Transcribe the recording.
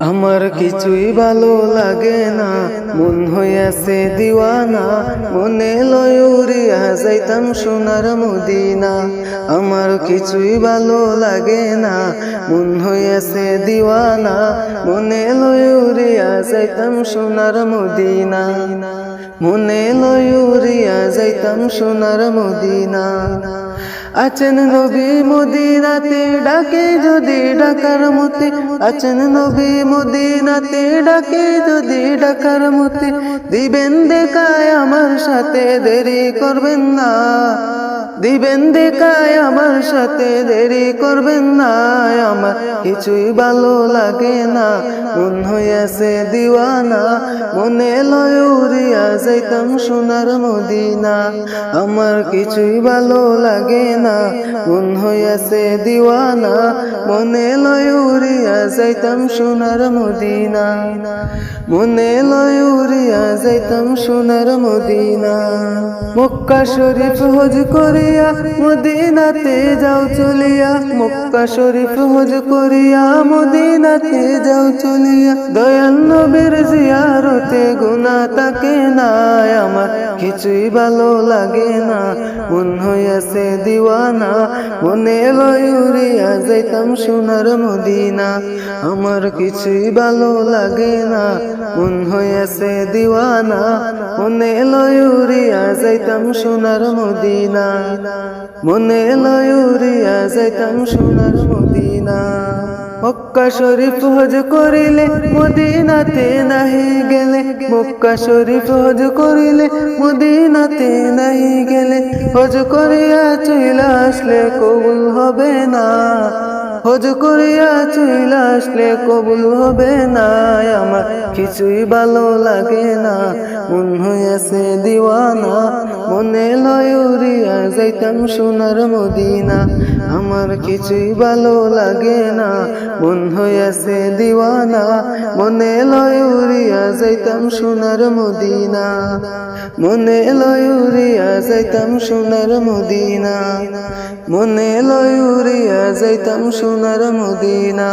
আমার কিছুই ভালো লাগে না। মন হইয়াছে দিওয়ানা, মনে লয়ুরিয়া যাইতাম সোনার মদিনা। আমার কিছুই ভালো লাগে না। মন হইয়াছে দিওয়ানা, মনে লয়ুরিয়া যাইতাম সোনার মদিনা। মনে লয়ুরিয়া যাইতাম সোনার মদিনা। আছেন নবী মদিনাতে, ডাকে যদি ডাকার মতে। আছেন নবী মদিনাতে ডাকে, যদি ডাকার মতে দিবেন দেখায় আমার সাথে দেরি করবেন না। দিবেন দেখায় আমার সাথে দেরি করবেন না। কিছুই ভালো লাগে না। মন হইয়াছে দিওয়ানা, মনে লয়ুরিয়া যাইতাম সোনার মদিনা। আমার কিছুই ভালো লাগে না। মন হইয়াছে দিওয়ানা, মনে লয়ুরিয়া যাইতাম সোনার মদিনা। মনে লয়ুরিয়া যাইতাম সোনার মদিনা। মক্কা শরীফ হজ করিয়া, মদিনাতে যাও চলিয়া। মক্কা শরীফ হজ করিয়া মদিনাতে যাও চলিয়া। দয়াল নবীর জিয়ারতে গুনা তাকে না আমার। কিছুই ভালো লাগে না। মন হইয়াছে দিওয়ানা, মনে লয়ুরিয়া যাইতাম সোনার মদিনা। আমার কিছুই ভালো লাগে না। মন হইয়াছে দিওয়ানা, মনে লয়ুরিয়া যাইতাম সোনার মদিনা। মনে লয়ুরিয়া যাইতাম সোনার মদিনা। মক্কা শরীফ হজ করিলে মদিনাতে নাহি গেলে, মক্কা শরীফ হজ করিলে মদিনাতে নাহি গেলে, হজ করিয়া চইলা আসলে কবুল হবে না, হজ করিয়া চইলা আসলে কবুল হবে না, আমার কিছুই ভালো লাগে না, মন হইয়াছে দিওয়ানা মনে লয়ুরিয়া যাইতাম সোনার মদিনা। আমার কিছুই ভালো লাগে না, মন হইয়াছে দিওয়ানা। মনে লয়ুরিয়া যাইতাম সোনার মদিনা। মনে লয়ুরিয়া যাইতাম সোনার মদিনা। মনে লয়ুরিয়া যাইতাম সোনার মদিনা।